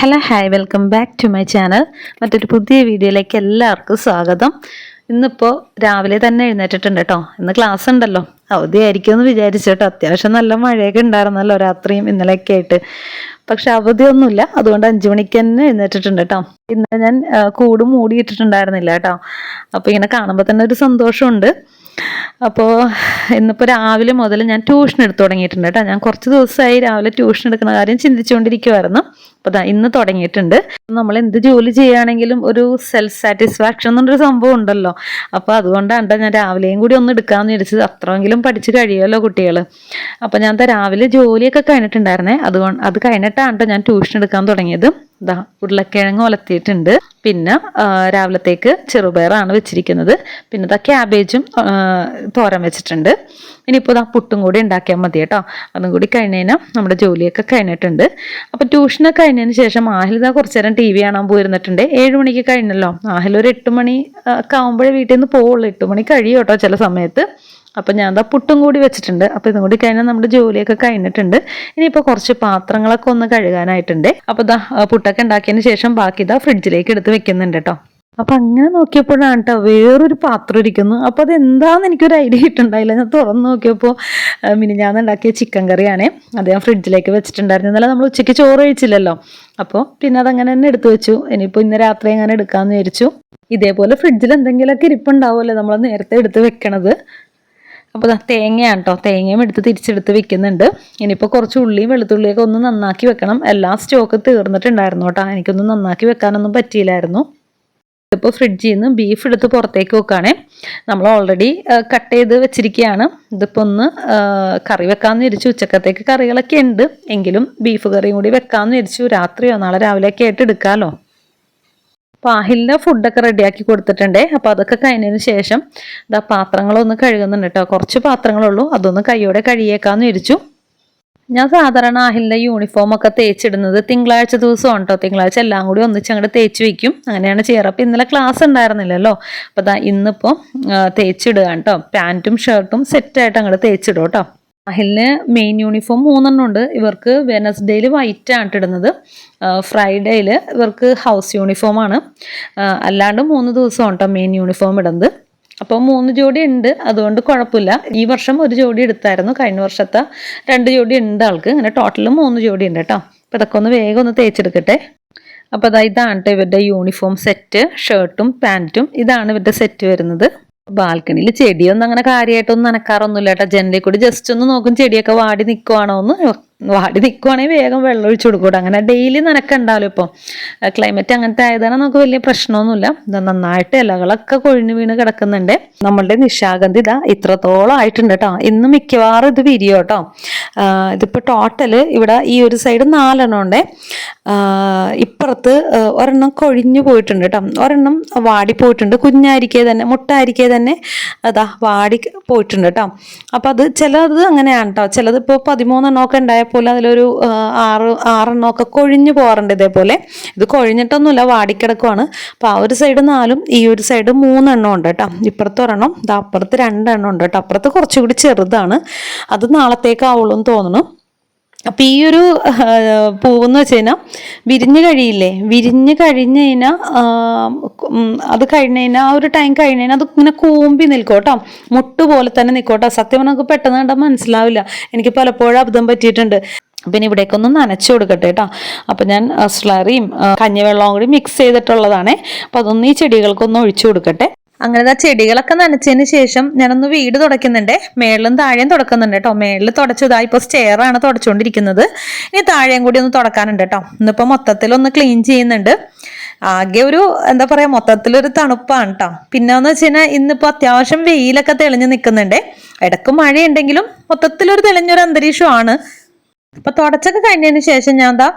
Hello hi welcome back to my channel മറ്റൊരു പുതിയ വീഡിയോയിലേക്ക് എല്ലാവർക്കും സ്വാഗതം. ഇന്നിപ്പോൾ രാവിലെ തന്നെ എഴുന്നേറ്റിട്ടുണ്ട് കേട്ടോ ഇന്ന് ക്ലാസ് ഉണ്ടല്ലോ. അവധിയായിരിക്കും എന്ന് വിചാരിച്ചു കേട്ടോ അത്യാവശ്യം നല്ല മഴയൊക്കെ ഉണ്ടായിരുന്നല്ലോ രാത്രിയും ഇന്നലെയൊക്കെ ആയിട്ട്. പക്ഷെ അവധിയൊന്നുമില്ല. അതുകൊണ്ട് അഞ്ചു മണിക്ക് തന്നെ എഴുന്നേറ്റിട്ടുണ്ട് കേട്ടോ ഇന്ന് ഞാൻ കൂട് മൂടിയിട്ടിട്ടുണ്ടായിരുന്നില്ല കേട്ടോ അപ്പോൾ ഇങ്ങനെ കാണുമ്പോൾ തന്നെ ഒരു സന്തോഷമുണ്ട്. അപ്പോൾ ഇന്നിപ്പോൾ രാവിലെ മുതൽ ഞാൻ ട്യൂഷൻ എടുത്തു തുടങ്ങിയിട്ടുണ്ട് കേട്ടോ. ഞാൻ കുറച്ച് ദിവസമായി രാവിലെ ട്യൂഷൻ എടുക്കുന്ന കാര്യം ചിന്തിച്ചുകൊണ്ടിരിക്കുമായിരുന്നു അപ്പോൾ ദാ ഇന്ന് തുടങ്ങിയിട്ടുണ്ട്. നമ്മൾ എന്ത് ജോലി ചെയ്യുകയാണെങ്കിലും ഒരു സെൽഫ് സാറ്റിസ്ഫാക്ഷൻ എന്നൊരു സംഭവം ഉണ്ടല്ലോ. അപ്പോൾ അതുകൊണ്ടാണ് ഞാൻ രാവിലെയും കൂടി ഒന്ന് എടുക്കാമെന്ന് വിചാരിച്ചത്. അത്രയെങ്കിലും പഠിച്ച് കഴിയുമല്ലോ കുട്ടികൾ അപ്പോൾ ഞാൻ രാവിലെ ജോലിയൊക്കെ കഴിഞ്ഞിട്ടുണ്ടായിരുന്നേ. അതുകൊണ്ട് അത് കഴിഞ്ഞിട്ടാണ് ട്ടോ ഞാൻ ട്യൂഷൻ എടുക്കാൻ തുടങ്ങിയത്. ദാ ഉരുളക്കിഴങ്ങ് ഒലത്തിയിട്ടുണ്ട്. പിന്നെ രാവിലത്തേക്ക് ചെറുപയറാണ് വെച്ചിരിക്കുന്നത്. പിന്നെ ഇതാ ക്യാബേജും തോരൻ വെച്ചിട്ടുണ്ട്. ഇനിയിപ്പോൾ ഇതാ പുട്ടും കൂടി ഉണ്ടാക്കിയാൽ മതി കേട്ടോ. അതും കൂടി കഴിഞ്ഞതിന് നമ്മുടെ ജോലിയൊക്കെ കഴിഞ്ഞിട്ടുണ്ട്. അപ്പോൾ ട്യൂഷനൊക്കെ കഴിഞ്ഞതിന് ശേഷം ആഹിൽ ഇതാ കുറച്ച് നേരം ടി വി കാണാൻ പോയിരുന്നിട്ടുണ്ട്. ഏഴ് മണിക്ക് കഴിഞ്ഞല്ലോ. ആഹിൽ ഒരു എട്ട് മണി ഒക്കെ ആകുമ്പോഴേ വീട്ടിൽ നിന്ന് പോവുള്ളൂ. എട്ട് മണി കഴിയും കേട്ടോ ചില സമയത്ത്. അപ്പം ഞാൻ ദാ പുട്ടും കൂടി വെച്ചിട്ടുണ്ട്. അപ്പോൾ ഇതും കൂടി കഴിഞ്ഞാൽ നമ്മുടെ ജോലിയൊക്കെ കഴിഞ്ഞിട്ടുണ്ട്. ഇനിയിപ്പോൾ കുറച്ച് പാത്രങ്ങളൊക്കെ ഒന്ന് കഴുകാനായിട്ടുണ്ട്. അപ്പോൾ ഇതാ പുട്ടൊക്കെ ഉണ്ടാക്കിയതിന് ശേഷം ബാക്കി ഇതാ ഫ്രിഡ്ജിലേക്ക് എടുത്ത് വെക്കുന്നുണ്ട് കേട്ടോ. അപ്പം അങ്ങനെ നോക്കിയപ്പോഴാണ് കേട്ടോ വേറൊരു പാത്രം ഇരിക്കുന്നു. അപ്പോൾ അത് എന്താണെന്ന് എനിക്കൊരു ഐഡിയ കിട്ടുണ്ടായില്ല ഞാൻ തുറന്ന് നോക്കിയപ്പോൾ മിനിഞ്ഞാന്ന് ഉണ്ടാക്കിയ ചിക്കൻ കറിയാണ്. അത് ഞാൻ ഫ്രിഡ്ജിലേക്ക് വെച്ചിട്ടുണ്ടായിരുന്നു. ഇന്നലെ നമ്മൾ ഉച്ചയ്ക്ക് ചോറ് കഴിച്ചില്ലല്ലോ. അപ്പോൾ പിന്നെ അതങ്ങനെ തന്നെ എടുത്തു വെച്ചു. ഇനിയിപ്പോൾ ഇന്ന് രാത്രി അങ്ങനെ എടുക്കാമെന്ന് വിചാരിച്ചു. ഇതേപോലെ ഫ്രിഡ്ജിൽ എന്തെങ്കിലുമൊക്കെ ഇരിപ്പുണ്ടാവുമല്ലോ. നമ്മൾ നേരത്തെ എടുത്ത് വെക്കണത്. അപ്പോൾ തേങ്ങയാണ് കേട്ടോ തേങ്ങയും എടുത്ത് തിരിച്ചെടുത്ത് വെക്കുന്നുണ്ട്. ഇനിയിപ്പോൾ കുറച്ച് ഉള്ളിയും വെളുത്തുള്ളിയൊക്കെ ഒന്ന് നന്നാക്കി വെക്കണം. എല്ലാ സ്റ്റോക്ക് തീർന്നിട്ടുണ്ടായിരുന്നു കേട്ടോ എനിക്കൊന്നും നന്നാക്കി വെക്കാനൊന്നും പറ്റിയില്ലായിരുന്നു. ഇപ്പോൾ ഫ്രിഡ്ജിൽ നിന്ന് ബീഫ് എടുത്ത് പുറത്തേക്ക് വെക്കുകയാണേ നമ്മൾ ഓൾറെഡി കട്ട് ചെയ്ത് വെച്ചിരിക്കുകയാണ് ഇതിപ്പോൾ ഒന്ന് കറി വെക്കാമെന്ന് വിരിച്ചു ഉച്ചക്കത്തേക്ക് കറികളൊക്കെ ഉണ്ട്. എങ്കിലും ബീഫ് കറിയും കൂടി വെക്കാമെന്ന് വിരിച്ചു രാത്രിയോ നാളെ രാവിലെയൊക്കെ ആയിട്ട് എടുക്കാമല്ലോ അപ്പോൾ അഹിലിന്റെ ഫുഡൊക്കെ റെഡിയാക്കി കൊടുത്തിട്ടുണ്ട്. അപ്പോൾ അതൊക്കെ കഴിഞ്ഞതിന് ശേഷം ഇതാ പാത്രങ്ങളൊന്ന് കഴുകുന്നുണ്ട് കേട്ടോ. കുറച്ച് പാത്രങ്ങളുള്ളൂ. അതൊന്ന് കൈയോടെ കഴുകിയേക്കാന്ന് വിരിച്ചു ഞാൻ സാധാരണ അഹിലിന്റെ യൂണിഫോം ഒക്കെ തേച്ചിടുന്നത് തിങ്കളാഴ്ച ദിവസമാണ് കേട്ടോ. തിങ്കളാഴ്ച എല്ലാം കൂടി ഒന്നിച്ച് അങ്ങോട്ട് തേച്ച് വയ്ക്കും അങ്ങനെയാണ് ചെയ്യാറ്. അപ്പോൾ ഇന്നലെ ക്ലാസ് ഉണ്ടായിരുന്നില്ലല്ലോ. അപ്പോൾ ഇന്നിപ്പോൾ തേച്ചിടുകയാണ് കേട്ടോ. പാന്റും ഷർട്ടും സെറ്റായിട്ട് അങ്ങോട്ട് തേച്ചിടും കേട്ടോ. അഹിലിന് മെയിൻ യൂണിഫോം മൂന്നെണ്ണം ഉണ്ട്. ഇവർക്ക് വെനസ്ഡേയിൽ വൈറ്റ് ആണ് ഇടുന്നത് ഫ്രൈഡേയിൽ ഇവർക്ക് ഹൗസ് യൂണിഫോമാണ് അല്ലാണ്ട് മൂന്ന് ദിവസമാണ് കേട്ടോ മെയിൻ യൂണിഫോം ഇടുന്നത് അപ്പോൾ മൂന്ന് ജോഡി ഉണ്ട്. അതുകൊണ്ട് കുഴപ്പമില്ല. ഈ വർഷം ഒരു ജോഡി എടുത്തായിരുന്നു. കഴിഞ്ഞ വർഷത്തെ രണ്ട് ജോഡി ഉണ്ട് ആൾക്ക്. അങ്ങനെ ടോട്ടൽ മൂന്ന് ജോഡി ഉണ്ട് കേട്ടോ അപ്പോൾ ഇതൊക്കെ ഒന്ന് വേഗം ഒന്ന് തേച്ചെടുക്കട്ടെ. അപ്പോൾ അതാ ഇതാണ് ഇവരുടെ യൂണിഫോം സെറ്റ് ഷർട്ടും പാന്റും ഇതാണ് ഇവരുടെ സെറ്റ് വരുന്നത്. ബാൽക്കണിയിൽ ചെടിയൊന്നും അങ്ങനെ കാര്യമായിട്ടൊന്നും നനക്കാറൊന്നുമില്ല കേട്ടോ. ജനലിൽ കൂടി ജസ്റ്റ് ഒന്ന് നോക്കും ചെടിയൊക്കെ വാടി നിൽക്കുവാണോ എന്ന്. വാടി നിൽക്കുവാണെങ്കിൽ വേഗം വെള്ളം ഒഴിച്ചു കൊടുക്കൂടെ അങ്ങനെ ഡെയിലി നനക്കണ്ടാലും ഇപ്പോൾ ക്ലൈമറ്റ് അങ്ങനത്തെ ആയതാണ് നമുക്ക് വലിയ പ്രശ്നമൊന്നുമില്ല. നന്നായിട്ട് ഇലകളൊക്കെ കൊഴിഞ്ഞു വീണ് കിടക്കുന്നുണ്ട്. നമ്മളുടെ നിശാഗന്ധി ഇതാ ഇത്രത്തോളം ആയിട്ടുണ്ട് കേട്ടോ. ഇന്ന് മിക്കവാറും ഇത് വിരിയോ കേട്ടോ. ഇതിപ്പോൾ ടോട്ടൽ ഇവിടെ ഈ ഒരു സൈഡ് നാലെണ്ണം ഉണ്ട്. ഇപ്പുറത്ത് ഒരെണ്ണം കൊഴിഞ്ഞു പോയിട്ടുണ്ട് കേട്ടോ. ഒരെണ്ണം വാടി പോയിട്ടുണ്ട്. കുഞ്ഞായിരിക്കേ തന്നെ മുട്ടായിരിക്കേ തന്നെ അതാ വാടി പോയിട്ടുണ്ട് കേട്ടോ. അപ്പോൾ അത് ചിലത് അങ്ങനെയാണ് കേട്ടോ. ചിലത് ഇപ്പോൾ പതിമൂന്നെണ്ണമൊക്കെ ഉണ്ടായപ്പോൾ അതിലൊരു ആറ് ആറ് ആറെണ്ണമൊക്കെ കൊഴിഞ്ഞു പോകാറുണ്ട് ഇതേപോലെ. ഇത് കൊഴിഞ്ഞിട്ടൊന്നുമില്ല വാടിക്കിടക്കുവാണ്. അപ്പോൾ ആ ഒരു സൈഡ് നാലും ഈ ഒരു സൈഡ് മൂന്നെണ്ണം ഉണ്ട് കേട്ടോ. ഇപ്പുറത്ത് ഒരെണ്ണം ഇത് അപ്പുറത്ത് രണ്ടെണ്ണം ഉണ്ട് കേട്ടോ. അപ്പുറത്ത് കുറച്ചുകൂടി ചെറുതാണ്. അത് നാളത്തേക്കാവുള്ളൂ എന്ന് തോന്നുന്നു. അപ്പം ഈ ഒരു പൂവെന്ന് വെച്ച് കഴിഞ്ഞാൽ വിരിഞ്ഞ് കഴിയില്ലേ? വിരിഞ്ഞ് കഴിഞ്ഞ് കഴിഞ്ഞാൽ അത് കഴിഞ്ഞ് കഴിഞ്ഞാൽ ആ ഒരു ടൈം കഴിഞ്ഞ് കഴിഞ്ഞാൽ അത് ഇങ്ങനെ കൂമ്പി നിൽക്കും കേട്ടോ. മുട്ട് പോലെ തന്നെ നിൽക്കും കേട്ടോ. സത്യം നമുക്ക് പെട്ടെന്ന് കണ്ടാൽ മനസ്സിലാവില്ല. എനിക്ക് പലപ്പോഴും അബദ്ധം പറ്റിയിട്ടുണ്ട്. പിന്നെ ഇവിടേക്കൊന്ന് നനച്ചു കൊടുക്കട്ടെ കേട്ടോ. അപ്പം ഞാൻ സ്ലറിയും കഞ്ഞിവെള്ളവും കൂടി മിക്സ് ചെയ്തിട്ടുള്ളതാണേ. അപ്പം അതൊന്ന് ഈ ചെടികൾക്കൊന്ന് ഒഴിച്ചു കൊടുക്കട്ടെ. അങ്ങനെ ആ ചെടികളൊക്കെ നനച്ചതിന് ശേഷം ഞാനൊന്ന് വീട് തുടയ്ക്കുന്നുണ്ട്. മേളിലും താഴെയും തുടക്കുന്നുണ്ട് കേട്ടോ. മേളിൽ തുടച്ചതാ ഇപ്പോൾ സ്റ്റെയറാണ് തുടച്ചുകൊണ്ടിരിക്കുന്നത്. ഇനി താഴെയും കൂടി ഒന്ന് തുടക്കാനുണ്ട് കേട്ടോ. ഇന്നിപ്പോൾ മൊത്തത്തിലൊന്ന് ക്ലീൻ ചെയ്യുന്നുണ്ട്. ആകെ ഒരു എന്താ പറയാ മൊത്തത്തിലൊരു തണുപ്പാണ് കേട്ടോ. പിന്നെ എന്ന് വെച്ച് കഴിഞ്ഞാൽ ഇന്നിപ്പോൾ അത്യാവശ്യം വെയിലൊക്കെ തെളിഞ്ഞ് നിൽക്കുന്നുണ്ട് ഇടയ്ക്ക് മഴയുണ്ടെങ്കിലും മൊത്തത്തിലൊരു തെളിഞ്ഞൊരു അന്തരീക്ഷമാണ്. അപ്പൊ തുടച്ചൊക്കെ കഴിഞ്ഞതിന് ശേഷം ഞാൻ എന്താ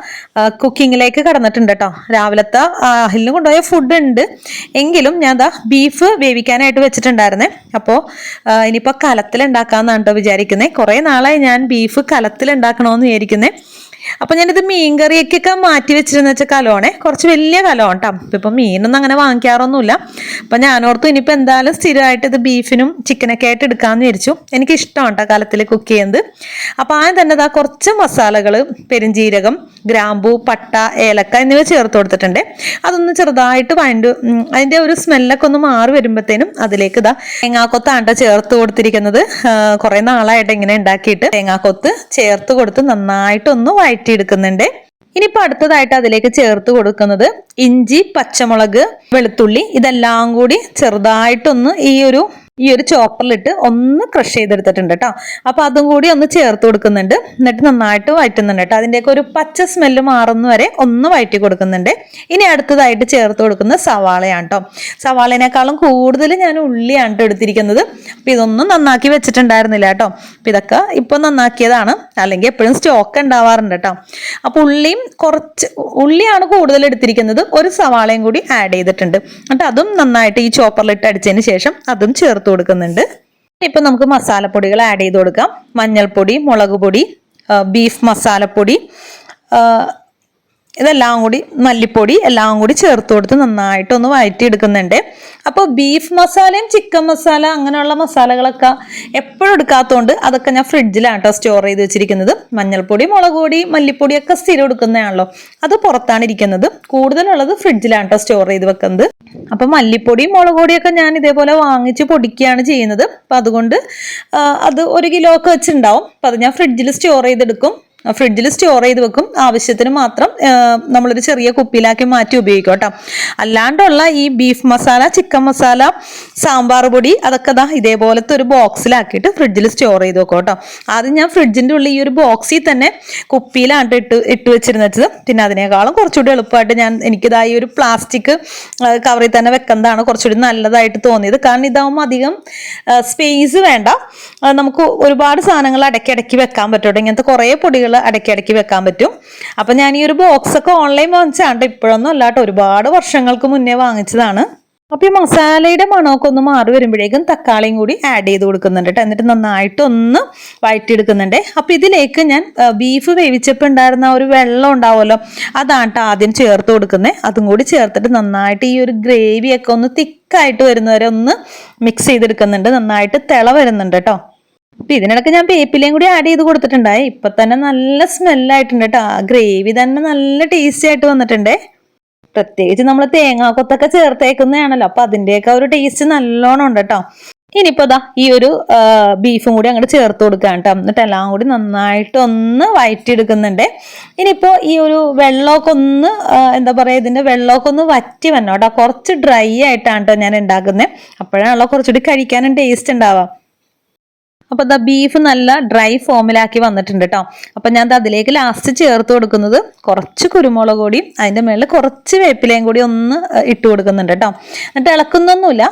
കുക്കിങ്ങിലേക്ക് കടന്നിട്ടുണ്ട് കേട്ടോ രാവിലത്തെ അഹിലിന് കൊണ്ടുപോയ ഫുഡ് ഉണ്ട്. എങ്കിലും ഞാൻ എന്താ ബീഫ് വേവിക്കാനായിട്ട് വെച്ചിട്ടുണ്ടായിരുന്നേ. അപ്പോൾ ഇനിയിപ്പോൾ കലത്തിൽ ഉണ്ടാക്കാമെന്നാണ് കേട്ടോ വിചാരിക്കുന്നത് കുറേ നാളായി ഞാൻ ബീഫ് കലത്തിൽ ഉണ്ടാക്കണമെന്ന് വിചാരിക്കുന്നത് അപ്പം ഞാനിത് മീൻ കറിയൊക്കെ മാറ്റി വെച്ചിരുന്ന വെച്ച കലമാണ് കുറച്ച് വലിയ കലമാണ് കേട്ടോ ഇപ്പം മീനൊന്നും അങ്ങനെ വാങ്ങിക്കാറൊന്നുമില്ല. അപ്പം ഞാനോർത്തു ഇനിയിപ്പോൾ എന്തായാലും സ്ഥിരമായിട്ട് ഇത് ബീഫിനും ചിക്കനൊക്കെ ആയിട്ട് എടുക്കാമെന്ന് വിചാരിച്ചു. എനിക്ക് ഇഷ്ടമാണ് കേട്ടോ കാലത്തിൽ കുക്ക് ചെയ്യുന്നത്. അപ്പോൾ ആദ്യം തന്നെ ഇതാ കുറച്ച് മസാലകൾ പെരിഞ്ജീരകം ഗ്രാമ്പൂ പട്ട ഏലക്ക എന്നിവ ചേർത്ത് കൊടുത്തിട്ടുണ്ട്. അതൊന്ന് ചെറുതായിട്ട് വഴണ്ട് അതിന്റെ ഒരു സ്മെല്ലൊക്കെ ഒന്ന് മാറി വരുമ്പോഴത്തേനും അതിലേക്ക് ഇതാ തേങ്ങാക്കൊത്താണ് ചേർത്ത് കൊടുത്തിരിക്കുന്നത്. കുറേ നാളായിട്ട് ഇങ്ങനെ ഉണ്ടാക്കിയിട്ട് തേങ്ങാക്കൊത്ത് ചേർത്ത് കൊടുത്ത് നന്നായിട്ടൊന്ന് വഴറ്റിയെടുക്കുന്നുണ്ട്. ഇനിയിപ്പോൾ അടുത്തതായിട്ട് അതിലേക്ക് ചേർത്ത് കൊടുക്കുന്നത് ഇഞ്ചി പച്ചമുളക് വെളുത്തുള്ളി ഇതെല്ലാം കൂടി ചെറുതായിട്ടൊന്ന് ഈ ഒരു ഈ ഒരു ചോപ്പറിലിട്ട് ഒന്ന് ക്രഷ് ചെയ്തെടുത്തിട്ടുണ്ട് കേട്ടോ അപ്പോൾ അതും കൂടി ഒന്ന് ചേർത്ത് കൊടുക്കുന്നുണ്ട്. എന്നിട്ട് നന്നായിട്ട് വഴറ്റുന്നുണ്ട് കേട്ടോ അതിന്റെ ഒരു പച്ച സ്മെല്ല് മാറുന്ന വരെ ഒന്ന് വഴറ്റി കൊടുക്കുന്നുണ്ട്. ഇനി അടുത്തതായിട്ട് ചേർത്ത് കൊടുക്കുന്ന സവാളയാണ് കേട്ടോ സവാളേനേക്കാളും കൂടുതൽ ഞാൻ ഉള്ളിയാണ് കേട്ടോ എടുത്തിരിക്കുന്നത്. അപ്പോൾ ഇതൊന്നും നന്നാക്കി വെച്ചിട്ടുണ്ടായിരുന്നില്ല കേട്ടോ അപ്പോൾ ഇതൊക്കെ ഇപ്പോൾ നന്നാക്കിയതാണ്. അല്ലെങ്കിൽ എപ്പോഴും സ്റ്റോക്ക് ഉണ്ടാവാറുണ്ട് കേട്ടോ അപ്പോൾ ഉള്ളിയും കുറച്ച് ഉള്ളിയാണ് കൂടുതൽ എടുത്തിരിക്കുന്നത്. ഒരു സവാളയും കൂടി ആഡ് ചെയ്തിട്ടുണ്ട്. എന്നിട്ട് അതും നന്നായിട്ട് ഈ ചോപ്പറിലിട്ട് അടിച്ചതിന് ശേഷം അതും ചേർത്ത് കൊടുക്കുന്നുണ്ട്. ഇപ്പം നമുക്ക് മസാലപ്പൊടികൾ ആഡ് ചെയ്ത് കൊടുക്കാം. മഞ്ഞൾപ്പൊടി മുളക് പൊടി ബീഫ് മസാലപ്പൊടി ഇതെല്ലാം കൂടി മല്ലിപ്പൊടി എല്ലാം കൂടി ചേർത്ത് കൊടുത്ത് നന്നായിട്ട് ഒന്ന് വഴറ്റി എടുക്കുന്നുണ്ട് അപ്പോൾ ബീഫ് മസാലയും ചിക്കൻ മസാല അങ്ങനെയുള്ള മസാലകളൊക്കെ എപ്പോഴും എടുക്കാത്തതുകൊണ്ട് അതൊക്കെ ഞാൻ ഫ്രിഡ്ജിലാണ് കേട്ടോ സ്റ്റോർ ചെയ്ത് വെച്ചിരിക്കുന്നത്. മഞ്ഞൾപ്പൊടി മുളക് പൊടി മല്ലിപ്പൊടി ഒക്കെ സ്ഥിരം എടുക്കുന്നതാണല്ലോ. അത് പുറത്താണ് ഇരിക്കുന്നത്. കൂടുതലുള്ളത് ഫ്രിഡ്ജിലാണ് കേട്ടോ സ്റ്റോർ ചെയ്ത് വെക്കുന്നത്. അപ്പം മല്ലിപ്പൊടിയും മുളക് പൊടിയൊക്കെ ഞാൻ ഇതേപോലെ വാങ്ങിച്ച് പൊടിക്കുകയാണ് ചെയ്യുന്നത്. അപ്പം അതുകൊണ്ട് അത് ഒരു കിലോ ഒക്കെ വെച്ചിട്ടുണ്ടാവും. അപ്പം അത് ഞാൻ ഫ്രിഡ്ജിൽ സ്റ്റോർ ചെയ്തെടുക്കും. ഫ്രിഡ്ജിൽ സ്റ്റോർ ചെയ്ത് വെക്കും. ആവശ്യത്തിന് മാത്രം നമ്മളൊരു ചെറിയ കുപ്പിയിലാക്കി മാറ്റി ഉപയോഗിക്കും കേട്ടോ. അല്ലാണ്ടുള്ള ഈ ബീഫ് മസാല ചിക്കൻ മസാല സാമ്പാർ പൊടി അതൊക്കെ ദാ ഇതേപോലത്തെ ഒരു ബോക്സിലാക്കിയിട്ട് ഫ്രിഡ്ജിൽ സ്റ്റോർ ചെയ്ത് വെക്കും കേട്ടോ. ആദ്യം ഞാൻ ഫ്രിഡ്ജിന്റെ ഉള്ളിൽ ഈ ഒരു ബോക്സിൽ തന്നെ കുപ്പിയിലാണ് ഇട്ട് ഇട്ട് വെച്ചിരുന്നത് പിന്നെ അതിനേക്കാളും കുറച്ചുകൂടി എളുപ്പമായിട്ട് ഞാൻ എനിക്കിതാ ഈ ഒരു പ്ലാസ്റ്റിക് കവറിൽ തന്നെ വെക്കുന്നതാണ് കുറച്ചുകൂടി നല്ലതായിട്ട് തോന്നിയത്. കാരണം ഇതാവുമ്പോൾ അധികം സ്പേസ് വേണ്ട. നമുക്ക് ഒരുപാട് സാധനങ്ങൾ അടക്കി വെക്കാൻ പറ്റും കേട്ടോ. ഇങ്ങനത്തെ കുറേ പൊടികൾ അടക്കി വെക്കാൻ പറ്റും. അപ്പം ഞാൻ ഈ ഒരു ബോക്സ് ഒക്കെ ഓൺലൈൻ വാങ്ങിച്ചാണ്ട് ഇപ്പോഴൊന്നും അല്ലാട്ടോ ഒരുപാട് വർഷങ്ങൾക്ക് മുന്നേ വാങ്ങിച്ചതാണ്. അപ്പോൾ ഈ മസാലയുടെ മണമൊക്കെ ഒന്ന് മാറി വരുമ്പോഴേക്കും തക്കാളിയും കൂടി ആഡ് ചെയ്ത് കൊടുക്കുന്നുണ്ട് കേട്ടോ. എന്നിട്ട് നന്നായിട്ട് ഒന്ന് വഴറ്റിയെടുക്കുന്നുണ്ട്. അപ്പോൾ ഇതിലേക്ക് ഞാൻ ബീഫ് വേവിച്ചപ്പോൾ ഉണ്ടായിരുന്ന ഒരു വെള്ളം ഉണ്ടാവുമല്ലോ അതാണ് കേട്ടോ ആദ്യം ചേർത്ത് കൊടുക്കുന്നത്. അതും കൂടി ചേർത്തിട്ട് നന്നായിട്ട് ഈ ഒരു ഗ്രേവിയൊക്കെ ഒന്ന് തിക്കായിട്ട് വരുന്നവരെ ഒന്ന് മിക്സ് ചെയ്തെടുക്കുന്നുണ്ട്. നന്നായിട്ട് തിള വരുന്നുണ്ട് കേട്ടോ അപ്പൊ ഇതിനിടയ്ക്ക് ഞാൻ വേപ്പിലയും കൂടി ആഡ് ചെയ്ത് കൊടുത്തിട്ടുണ്ടായി. ഇപ്പൊ തന്നെ നല്ല സ്മെല്ലായിട്ടുണ്ട് കേട്ടോ ആ ഗ്രേവി തന്നെ നല്ല ടേസ്റ്റി ആയിട്ട് വന്നിട്ടുണ്ടേ. പ്രത്യേകിച്ച് നമ്മൾ തേങ്ങാക്കൊത്തൊക്കെ ചേർത്തേക്കുന്നതാണല്ലോ. അപ്പൊ അതിന്റെയൊക്കെ ഒരു ടേസ്റ്റ് നല്ലോണം ഉണ്ട് കേട്ടോ ഇനിയിപ്പോ ദാ ഈ ഒരു ബീഫും കൂടി അങ്ങോട്ട് ചേർത്ത് കൊടുക്കാം കേട്ടോ എന്നിട്ട് എല്ലാം കൂടി നന്നായിട്ട് ഒന്ന് വയറ്റിയെടുക്കുന്നുണ്ട്. ഇനിയിപ്പോ ഈ ഒരു വെള്ളമൊക്കെ ഒന്ന് എന്താ പറയാ ഇതിന്റെ വെള്ളമൊക്കെ ഒന്ന് വറ്റി വന്നോ കുറച്ച് ഡ്രൈ ആയിട്ടാണ് കേട്ടോ ഞാൻ ഉണ്ടാക്കുന്നത് അപ്പോഴാണല്ലോ കുറച്ചുകൂടി കഴിക്കാനും ടേസ്റ്റ് ഉണ്ടാവാം. അപ്പൊ ദ ബീഫ് നല്ല ഡ്രൈ ഫോമിലാക്കി വന്നിട്ടുണ്ട് കേട്ടോ അപ്പൊ ഞാൻ അതിലേക്ക് ലാസ്റ്റ് ചേർത്ത് കൊടുക്കുന്നത് കുറച്ച് കുരുമുളക് കൂടിയും അതിന്റെ മേളിൽ കുറച്ച് വേപ്പിലയും കൂടി ഒന്ന് ഇട്ട് കൊടുക്കുന്നുണ്ട് കേട്ടോ എന്നിട്ട് ഇളക്കുന്നൊന്നുമില്ല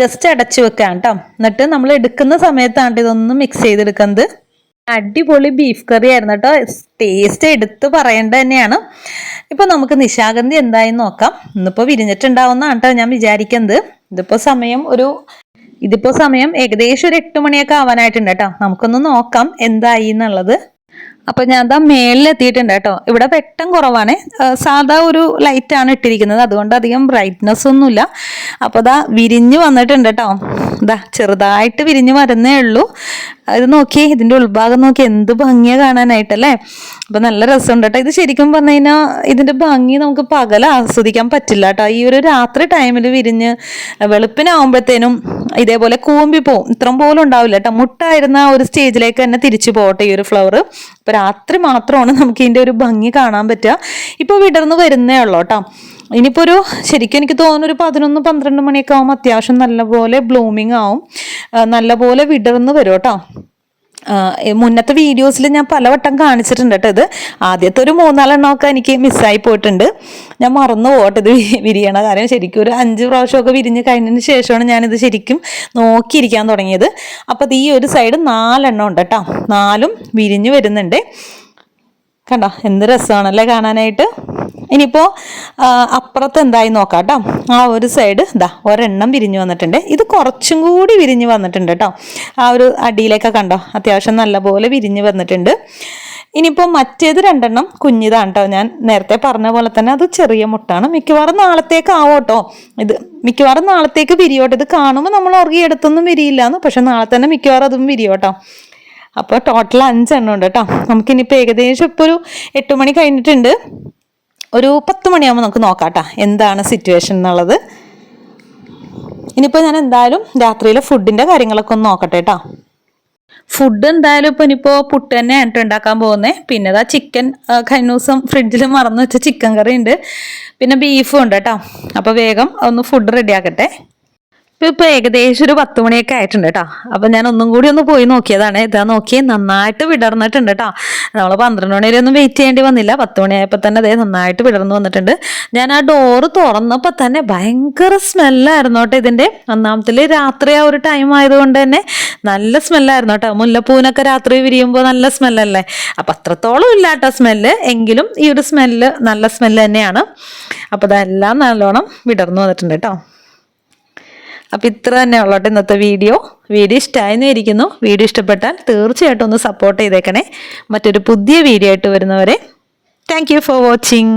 ജസ്റ്റ് അടച്ചു വെക്കാം കേട്ടോ എന്നിട്ട് നമ്മൾ എടുക്കുന്ന സമയത്താണ് ഇതൊന്ന് മിക്സ് ചെയ്തെടുക്കുന്നത്. അടിപൊളി ബീഫ് കറി ആയിരുന്നു കേട്ടോ ടേസ്റ്റ് എടുത്ത് പറയേണ്ടത് തന്നെയാണ്. ഇപ്പൊ നമുക്ക് നിശാഗന്ധി എന്തായി നോക്കാം. ഇന്നിപ്പോ വിരിഞ്ഞിട്ടുണ്ടാവുന്നതാണ് കേട്ടോ ഞാൻ വിചാരിക്കുന്നത്. ഇതിപ്പോ സമയം ഒരു ഇതിപ്പോ സമയം ഏകദേശം ഒരു എട്ട് മണിയൊക്കെ ആവാനായിട്ടുണ്ട് കേട്ടോ. നമുക്കൊന്ന് നോക്കാം എന്തായി എന്നുള്ളത്. അപ്പൊ ഞാൻ ദാ മേളിൽ എത്തിയിട്ടുണ്ട് കേട്ടോ. ഇവിടെ വെട്ടം കുറവാണ്. സാധാ ഒരു ലൈറ്റ് ആണ് ഇട്ടിരിക്കുന്നത്. അതുകൊണ്ട് അധികം ബ്രൈറ്റ്നസ് ഒന്നുമില്ല. അപ്പൊ ദാ വിരിഞ്ഞു വന്നിട്ടുണ്ട് കേട്ടോ. ദാ ചെറുതായിട്ട് വിരിഞ്ഞു വരുന്നേ ഉള്ളൂ. ഇത് നോക്കിയേ ഇതിന്റെ ഉൾഭാഗം നോക്കി എന്ത് ഭംഗിയാ കാണാനായിട്ടല്ലേ? അപ്പൊ നല്ല രസമുണ്ട് കേട്ടോ. ഇത് ശരിക്കും പറഞ്ഞു കഴിഞ്ഞാൽ ഇതിന്റെ ഭംഗി നമുക്ക് പകൽ ആസ്വദിക്കാൻ പറ്റില്ല കേട്ടോ. ഈ ഒരു രാത്രി ടൈമിൽ വിരിഞ്ഞ് വെളുപ്പിനാവുമ്പോഴത്തേനും ഇതേപോലെ കൂമ്പി പോവും ഇത്രം പോലും ഉണ്ടാവില്ല കേട്ടോ മുട്ടായിരുന്ന ഒരു സ്റ്റേജിലേക്ക് തന്നെ തിരിച്ചു പോകട്ടെ ഈ ഒരു ഫ്ലവർ ഇപ്പൊ രാത്രി മാത്രമാണ് നമുക്ക് ഇതിന്റെ ഒരു ഭംഗി കാണാൻ പറ്റുക. ഇപ്പൊ വിടർന്ന് വരുന്നേ ഉള്ളൂ കേട്ടോ ഇനിയിപ്പോ ഒരു ശരിക്കും എനിക്ക് തോന്നുന്നു ഒരു പതിനൊന്ന് പന്ത്രണ്ട് മണിയൊക്കെ ആകുമ്പോൾ അത്യാവശ്യം നല്ലപോലെ ബ്ലൂമിങ് ആവും. നല്ലപോലെ വിടർന്ന് വരും കേട്ടോ മുന്നത്തെ വീഡിയോസിൽ ഞാൻ പലവട്ടം കാണിച്ചിട്ടുണ്ട് കേട്ടോ ഇത്. ആദ്യത്തെ ഒരു മൂന്നാലെണ്ണമൊക്കെ എനിക്ക് മിസ്സായി പോയിട്ടുണ്ട്. ഞാൻ മറന്നു പോകട്ടെ ഇത് വിരിയണ കാര്യം. ശരിക്കും ഒരു അഞ്ച് പ്രാവശ്യമൊക്കെ വിരിഞ്ഞ് കഴിഞ്ഞതിന് ശേഷമാണ് ഞാനിത് ശരിക്കും നോക്കിയിരിക്കാൻ തുടങ്ങിയത്. അപ്പോൾ ഈ ഒരു സൈഡ് നാലെണ്ണം ഉണ്ട് കേട്ടോ. നാലും വിരിഞ്ഞ് വരുന്നുണ്ട്. കണ്ടോ എന്ത് രസമാണല്ലേ കാണാനായിട്ട്? ഇനിയിപ്പോൾ അപ്പുറത്ത് എന്തായി നോക്കാം കേട്ടോ. ആ ഒരു സൈഡ് ഇതാ ഒരെണ്ണം വിരിഞ്ഞു വന്നിട്ടുണ്ട്. ഇത് കുറച്ചും കൂടി വിരിഞ്ഞു വന്നിട്ടുണ്ട് കേട്ടോ. ആ ഒരു അടിയിലേക്ക് കണ്ടോ അത്യാവശ്യം നല്ലപോലെ വിരിഞ്ഞു വന്നിട്ടുണ്ട്. ഇനിയിപ്പോൾ മറ്റേത് രണ്ടെണ്ണം കുഞ്ഞിതാണ് കേട്ടോ. ഞാൻ നേരത്തെ പറഞ്ഞ പോലെ തന്നെ അത് ചെറിയ മുട്ടാണ്. മിക്കവാറും നാളത്തേക്ക് ആവോട്ടോ ഇത് മിക്കവാറും നാളത്തേക്ക് വിരിയോട്ടെ. ഇത് കാണുമ്പോൾ നമ്മൾ ഉറങ്ങി എടുത്തൊന്നും വിരിയില്ലാന്ന് പക്ഷെ നാളെ തന്നെ മിക്കവാറും അതും വിരിയോട്ടോ അപ്പോൾ ടോട്ടൽ അഞ്ചെണ്ണം ഉണ്ട് കേട്ടോ. നമുക്കിനിയിപ്പോൾ ഏകദേശം ഇപ്പോൾ ഒരു എട്ട് മണി കഴിഞ്ഞിട്ടുണ്ട്. ഒരു പത്ത് മണിയാകുമ്പോൾ നമുക്ക് നോക്കാം കേട്ടോ എന്താണ് സിറ്റുവേഷൻ എന്നുള്ളത്. ഇനിയിപ്പോൾ ഞാൻ എന്തായാലും രാത്രിയിലെ ഫുഡിന്റെ കാര്യങ്ങളൊക്കെ ഒന്ന് നോക്കട്ടെ കേട്ടോ ഫുഡ് എന്തായാലും ഇപ്പം ഇനിയിപ്പോൾ പുട്ട് തന്നെ ആയിട്ട് ഉണ്ടാക്കാൻ പോകുന്നത് പിന്നെ അതാ ചിക്കൻ കഴിഞ്ഞ ദിവസം ഫ്രിഡ്ജിൽ മറന്നു വെച്ച ചിക്കൻ കറി ഉണ്ട് പിന്നെ ബീഫും ഉണ്ട് കേട്ടോ അപ്പോൾ വേഗം ഒന്ന് ഫുഡ് റെഡി ആക്കട്ടെ. ഇപ്പം ഏകദേശം ഒരു പത്ത് മണിയൊക്കെ ആയിട്ടുണ്ട് കേട്ടോ അപ്പൊ ഞാൻ ഒന്നും കൂടി ഒന്ന് പോയി നോക്കിയതാണ്. ഇതാ നോക്കി നന്നായിട്ട് വിടർന്നിട്ടുണ്ട് കേട്ടോ നമ്മൾ പന്ത്രണ്ട് മണി വരെ ഒന്നും വെയിറ്റ് ചെയ്യേണ്ടി വന്നില്ല. പത്ത് മണിയായപ്പോൾ തന്നെ അതേ നന്നായിട്ട് വിടർന്നു വന്നിട്ടുണ്ട്. ഞാൻ ആ ഡോറ് തുറന്നപ്പോൾ തന്നെ ഭയങ്കര സ്മെല്ലായിരുന്നു കേട്ടോ ഇതിന്റെ. ഒന്നാമത്തിൽ രാത്രി ആ ഒരു ടൈം ആയതുകൊണ്ട് തന്നെ നല്ല സ്മെല്ലായിരുന്നു കേട്ടോ മുല്ലപ്പൂവിനൊക്കെ രാത്രി വിരിയുമ്പോൾ നല്ല സ്മെല്ലല്ലേ അപ്പൊ അത്രത്തോളം ഇല്ല കേട്ടോ സ്മെല്ല് എങ്കിലും ഈ ഒരു സ്മെല്ല് നല്ല സ്മെല്ല് തന്നെയാണ്. അപ്പോൾ അതെല്ലാം നല്ലോണം വിടർന്നു വന്നിട്ടുണ്ട് കേട്ടോ അപ്പോൾ ഇത്ര തന്നെ ഉള്ളോട്ടെ ഇന്നത്തെ വീഡിയോ. വീഡിയോ ഇഷ്ടമായെന്ന് ഇരിക്കുന്നു വീഡിയോ ഇഷ്ടപ്പെട്ടാൽ തീർച്ചയായിട്ടും ഒന്ന് സപ്പോർട്ട് ചെയ്തേക്കണേ. മറ്റൊരു പുതിയ വീഡിയോ ആയിട്ട് വരുന്നവരെ താങ്ക് ഫോർ വാച്ചിങ്